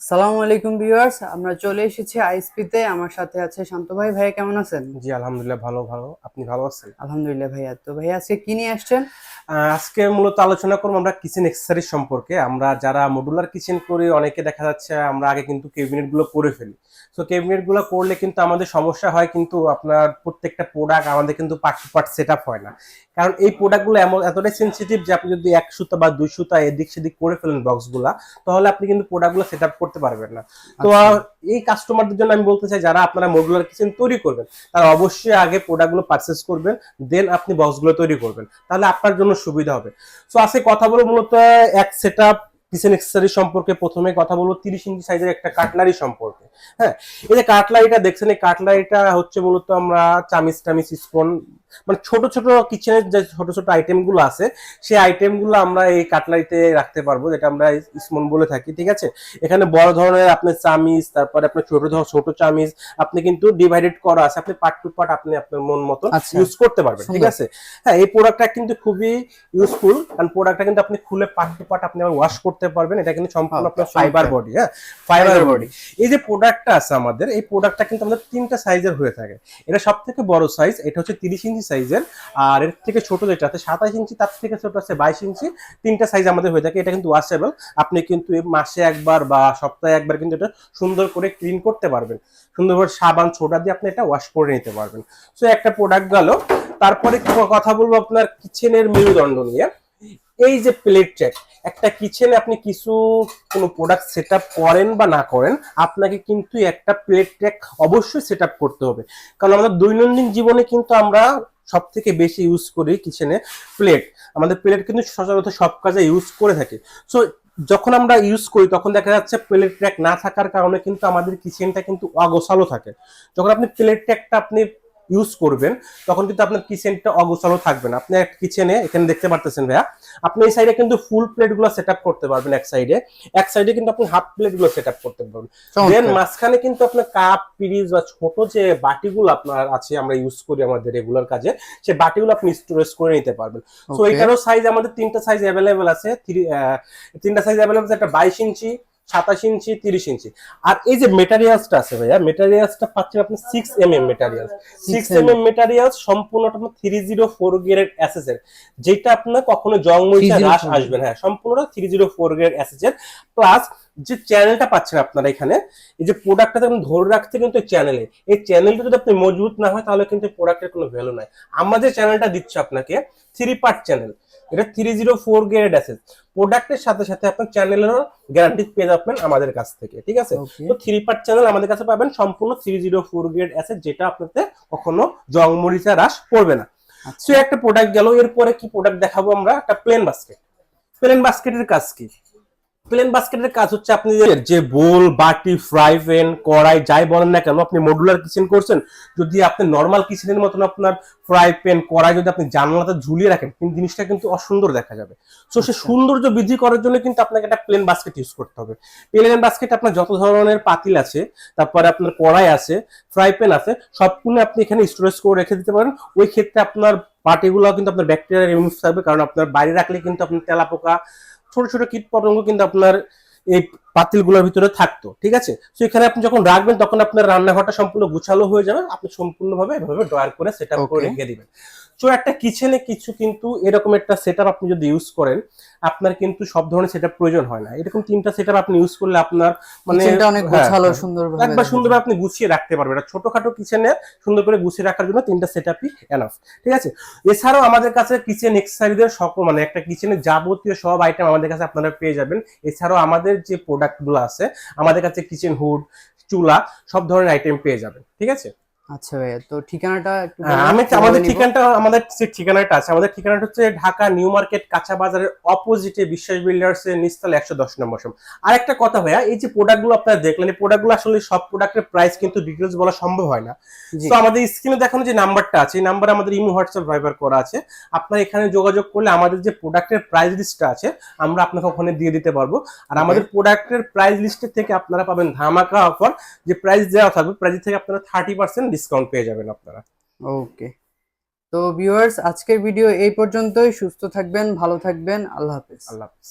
সালামু আলাইকুম ভিউয়ার্স আমরা চলে এসেছি আইসপিতে আমার সাথে আছে শান্ত ভাই। ভাইয়া কেমন আছেন? জি আলহামদুলিল্লাহ ভালো ভালো। আপনি ভালো আছেন? আলহামদুলিল্লাহ ভাইয়া। তো ভাইয়া আজকে কি নিয়ে আসছেন? আজকে মূলত আলোচনা করব আমরা কিচেন এক্সেসরিজ সম্পর্কে। আমরা যারা মডুলার কিচেন করি অনেকে দেখা যাচ্ছে আমরা আগে কিন্তু ক্যাবিনেটগুলো করে ফেলি। তো ক্যাবিনেটগুলো করলে কিন্তু আমাদের সমস্যা হয় কিন্তু আপনার প্রত্যেকটা প্রোডাক্ট আমাদের কিন্তু part to part set up হয় না। কারণ এই প্রোডাক্টগুলো এমন এতটাই সেন্সিটিভ যে আপনি যদি এক সুতা বা দুই সুতা এদিক সেদিক করে ফেলেন বক্সগুলা তাহলে আপনি কিন্তু প্রোডাক্টগুলো সেট আপ করতে পারবেন না। তো আচ্ছা। এই কাস্টমারদের জন্য আমি বলতে চাই যারা আপনারা মডুলার কিচেন তৈরি করবেন তারা অবশ্যই আগে প্রোডাক্টগুলো পারচেস করবেন দেন আপনি বক্সগুলো তৈরি করবেন। তাহলে আপনার জন্য সুবিধা হবে। সো আজকে কথা বলব মূলত এক সেট আপ কিচেন এক্সেসারি সম্পর্কে। প্রথমে কথা বলব তিরিশ ইঞ্চি সাইজের একটা কাটলারি সম্পর্কে। হ্যাঁ এই যে কাটলারিটা দেখছেন, এই কাটলারিটা হচ্ছে মূলত আমরা চামিচ টামিচ স্পুন মানে ছোট ছোট কিচেনের যে ছোট ছোট আইটেমগুলো আছে সেই আইটেমগুলো আমরা এই কাটলারিতে রাখতে পারব যেটা আমরা স্পুন বলে থাকি ঠিক আছে? এখানে বড় ধরনের আপনার চামিচ তারপরে আপনার ছোট ছোট চামিচ আপনি কিন্তু ডিভাইডেড করা আছে আপনি পার্ট টু পার্ট আপনি আপনার মন মতো আচ্ছা। ইউজ করতে পারবেন ঠিক আছে? হ্যাঁ এই প্রোডাক্টটা কিন্তু খুবই ইউজফুল কারণ প্রোডাক্টটা কিন্তু আপনি খুলে পার্ট টু পার্ট আপনি ওয়াশ করতে পারবেন এটা কিন্তু সম্পূর্ণ হ্যাঁ, আপনার ফাইবার বডি হ্যাঁ? ফাইবার বডি এই যে প্রোডাক্টটা আছে আমাদের এই প্রোডাক্টটা কিন্তু আমাদের তিনটা সাইজের হয়ে থাকে। এটা সব থেকে বড় সাইজ এটা হচ্ছে তিরিশ ইঞ্চি সাইজের আর এর থেকে ছোট যেটা আছে, সাতাশ ইঞ্চি, তার থেকে ছোট আছে বাইশ ইঞ্চি। তিনটা সাইজ আমাদের হয়ে থাকে, এটা কিন্তু ওয়াশেবল আপনি কিন্তু মাসে একবার বা সপ্তাহে একবার কিন্তু এটা সুন্দর করে ক্লিন করতে পারবেন। সুন্দরভাবে সাবান ছোটা দিয়ে আপনি এটা ওয়াশ করে নিতে পারবেন। সো একটা প্রোডাক্ট গেল। তারপরে কথা বলব আপনার কিচেনের মেরুদণ্ড নিয়ে। এই যে প্লেট চেক একটা কিচেনে আপনি কিছু, কোনো প্রোডাক্ট সেট করেন বা না করেন, আপনাকে কিন্তু একটা প্লেট ট্র্যাক অবশ্যই সেট করতে হবে। কারণ আমাদের দৈনন্দিন জীবনে কিন্তু আমরা সব থেকে বেশি ইউজ করি কিচেনে প্লেট আমাদের প্লেট কিন্তু সচরাচর সব কাজে ইউজ করে থাকি। সো যখন আমরা ইউজ করি, তখন দেখা যাচ্ছে প্লেট ট্র্যাক না থাকার কারণে কিন্তু আমাদের কিচেনটা কিন্তু অগোছালো থাকে। যখন আপনি প্লেট ট্র্যাকটা আপনি ইউজ করবেন তখন কিন্তু আপনার কিচেনটা অগোছালো থাকবে না। আপনি এক কিচেনে এখানে দেখতে পারতেছেন ভাইয়া আপনি এই সাইডে কিন্তু ফুল প্লেটগুলো সেট করতে পারবেন এক সাইডে এক সাইডে কিন্তু আপনি হাফ প্লেটগুলো সেট করতে পারবেন। দেন মাঝখানে কিন্তু আপনার কাপ পিরিজ বা ছোট যে বাটিগুলো আপনার আছে আমরা ইউজ করি আমাদের রেগুলার কাজে সেই বাটিগুলো আপনি স্টোরেজ করে নিতে পারবেন। তো এখানেও সাইজ আমাদের তিনটা সাইজ অ্যাভেলেবেল আছে। তিনটা সাইজ অ্যাভেলেবেল আছে একটা বাইশ ইঞ্চি সাতাশ ইঞ্চি তিরিশ ইঞ্চি। আর এই যে মেটারিয়ালসটা আছে ভাইয়া মেটারিয়ালসটা পাচ্ছেন আপনি six M M materials six M M materials সম্পূর্ণ আপনার থ্রি জিরো ফোর গ্রেড অ্যাসেসের যেটা আপনার কখনো জং মরিচা 304 রাস আসবে না হ্যাঁ সম্পূর্ণ থ্রি জিরো ফোর গ্রেড অ্যাসেসের প্লাস যে চ্যানেলটা পাচ্ছেন আপনারা এখানে এই যে প্রোডাক্টটা যখন ধরে রাখতে কিন্তু চ্যানেলে এই চ্যানেলটা যদি আপনি মজবুত না হয় তাহলে কিন্তু প্রোডাক্টের কোনো ভ্যালু নাই। আমরা যে চ্যানেলটা দিচ্ছি আপনাকে থ্রি পার্ট চ্যানেল এটা থ্রি জিরো ফোর গ্রেড আছে প্রোডাক্টের সাথে সাথে আপনার চ্যানেলেরও গ্যারান্টি পেয়ে যাবেন আমাদের কাছ থেকে ঠিক আছে? তো থ্রি পার্ট চ্যানেল আমাদের কাছে পাবেন সম্পূর্ণ থ্রি জিরো ফোর গ্রেড আছে যেটা আপনাদের কখনো জং মরিচা হ্রাস পড়বে না। আচ্ছা। সো একটা প্রোডাক্ট গেল এরপরে কি প্রোডাক্ট দেখাবো আমরা? একটা প্লেন বাস্কেট প্লেন বাস্কেটের কাজ কি? প্লেন বাস্কেটের কাজ হচ্ছে আপনি যে- বোল বাটি ফ্রাই প্যান কড়াই যাই বলেন না কেন আপনি মডুলার কিচেন করছেন। যদি আপনি নর্মাল কিচেনের মতন আপনার ফ্রাই প্যান কড়াই যদি আপনি জানলাতে ঝুলিয়ে রাখেন কিন্তু জিনিসটা কিন্তু অসুন্দর দেখা যাবে। সো সে সৌন্দর্য বৃদ্ধি করার জন্য কিন্তু আপনাকে একটা প্লেন বাস্কেট ইউজ করতে হবে। প্লেন বাস্কেট আপনার যত ধরনের পাতিল আছে তারপরে আপনার কড়াই আছে ফ্রাই প্যান আছে সবগুলো আপনি এখানে স্টোরেজ করে রেখে দিতে পারেন। ওই ক্ষেত্রে আপনার পার্টিগুলো কিন্তু আপনার ব্যাকটেরিয়া রিমুভ থাকবে কারণ আপনার বাইরে রাখলে কিন্তু আপনার তেলাপোকা ছোট ছোট কীট পতঙ্গ কিন্তু আপনার এই পাতিলগুলোর ভিতরে থাকতো ঠিক আছে? তো এখানে আপনি যখন রাখবেন তখন আপনার রান্নাঘরটা সম্পূর্ণ গুছালো হয়ে যাবে। আপনি সম্পূর্ণভাবে এভাবে ড্রয়ার করে সেট করে রেখে দিবেন। তো একটা কিচেনে কিছু কিন্তু এরকম একটা সেট আপনি যদি ইউজ করেন আপনার কিন্তু সব ধরনের সেট প্রয়োজন হয় না। এরকম তিনটা সেট আপনি ইউজ করলে আপনার মানে অনেক হ্যাঁ, গোছালো হ্যাঁ। সুন্দরভাবে একবার সুন্দরভাবে আপনি গুছিয়ে রাখতে পারবেন। এটা ছোটখাটো কিচেনে সুন্দর করে গুছিয়ে রাখার জন্য তিনটা সেট আপই এনাফ ঠিক আছে? এছাড়াও আমাদের কাছে কিচেন এক্সাইজের সকল মানে একটা কিচেনের যাবতীয় সব আইটেম আমাদের কাছে আপনারা পেয়ে যাবেন। এছাড়াও আমাদের যে প্রোডাক্টগুলো আছে আমাদের কাছে কিচেন হুড চুলা সব ধরনের আইটেম পেয়ে যাবেন। ঠিক আছে? আচ্ছা ভাইয়া তো ঠিকানাটা একটু হ্যাঁ, আমি আমাদের? ঠিকানাটা আমাদের যে ঠিকানাটা আছে। আমাদের ঠিকানাটা হচ্ছে ঢাকা নিউ মার্কেট কাঁচা বাজারের অপোজিটে বিশ্বাস বিল্ডার্স এর নিচতলা একশো দশ নম্বর সম আর একটা কথা ভাইয়া এই যে প্রোডাক্টগুলো আপনারা দেখলেন এই প্রোডাক্টগুলো আসলে সব প্রোডাক্টের প্রাইস কিন্তু ডিটেলস বলা সম্ভব হয় না। তো আমাদের স্ক্রিনে দেখানো যে নাম্বারটা আছে এই নাম্বারে আমাদের ইমো হোয়াটসঅ্যাপ ভাইবার করা আছে। আপনার এখানে যোগাযোগ করলে আমাদের যে প্রোডাক্টের প্রাইস লিস্টটা আছে আমরা আপনাকে ওখানে দিয়ে দিতে পারব। আর আমাদের প্রোডাক্টের প্রাইস লিস্টের থেকে আপনারা পাবেন ধামাকা অফার যে প্রাইস দেওয়া থাকবে প্রাইস থেকে আপনারা থার্টি পার্সেন্ট ডিসকাউন্ট পেয়ে যাবেন আপনারা। ওকে। তো ভিউয়ার্স আজকের ভিডিও এই পর্যন্তই। সুস্থ থাকবেন ভালো থাকবেন। আল্লাহ হাফেজ। আল্লাহ হাফিজ।